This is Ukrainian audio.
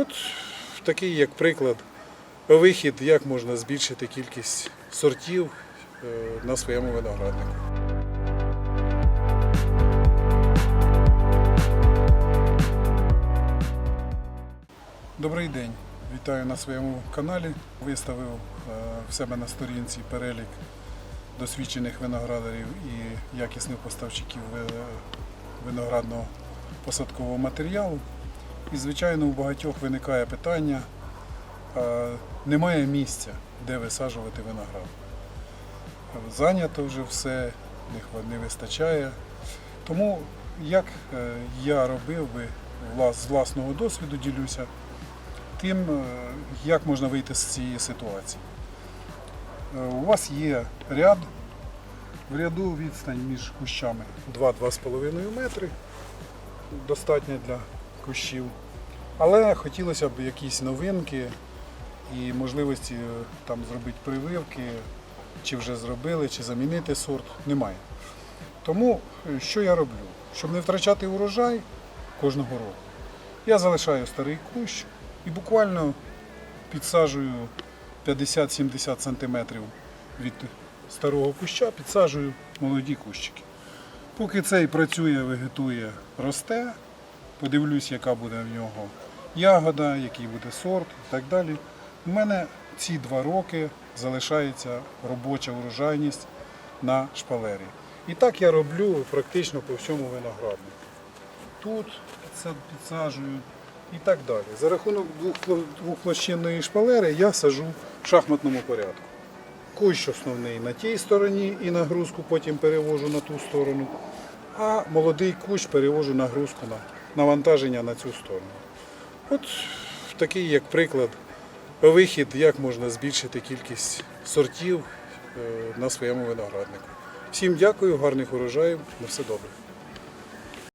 От такий як приклад, вихід, як можна збільшити кількість сортів е, на своєму винограднику. Добрий день, вітаю на своєму каналі. Виставив е, в себе на сторінці перелік досвідчених виноградарів і якісних поставщиків виноградного посадкового матеріалу. І, звичайно, у багатьох виникає питання, немає місця, де висаджувати виноград. Зайнято вже все, не вистачає. Тому як е, я робив би з власного досвіду ділюся, тим, е, як можна вийти з цієї ситуації. Е, У вас є ряд, в ряду відстань між кущами 2-2,5 метри, достатньо для кущів. Але хотілося б якісь новинки і можливості е, там зробити прививки, чи вже зробили, чи замінити сорт, немає. Тому е, що я роблю? Щоб не втрачати урожай кожного року, я залишаю старий кущ і буквально підсаджую 50-70 см від старого куща, підсаджую молоді кущики. Поки цей працює, вегетує, росте, подивлюсь, яка буде в нього ягода, який буде сорт і так далі. У мене ці два роки залишається робоча урожайність на шпалері. І так я роблю практично по всьому винограднику. Тут підсаджую і так далі. За рахунок двох- двохплощинної шпалери я сажу в шахматному порядку. Кущ основний на тій стороні і нагрузку потім перевожу на ту сторону, а молодий кущ перевожу нагрузку на навантаження на цю сторону. От такий як приклад, вихід, як можна збільшити кількість сортів е, на своєму винограднику. Всім дякую, гарних урожаїв, на все добре.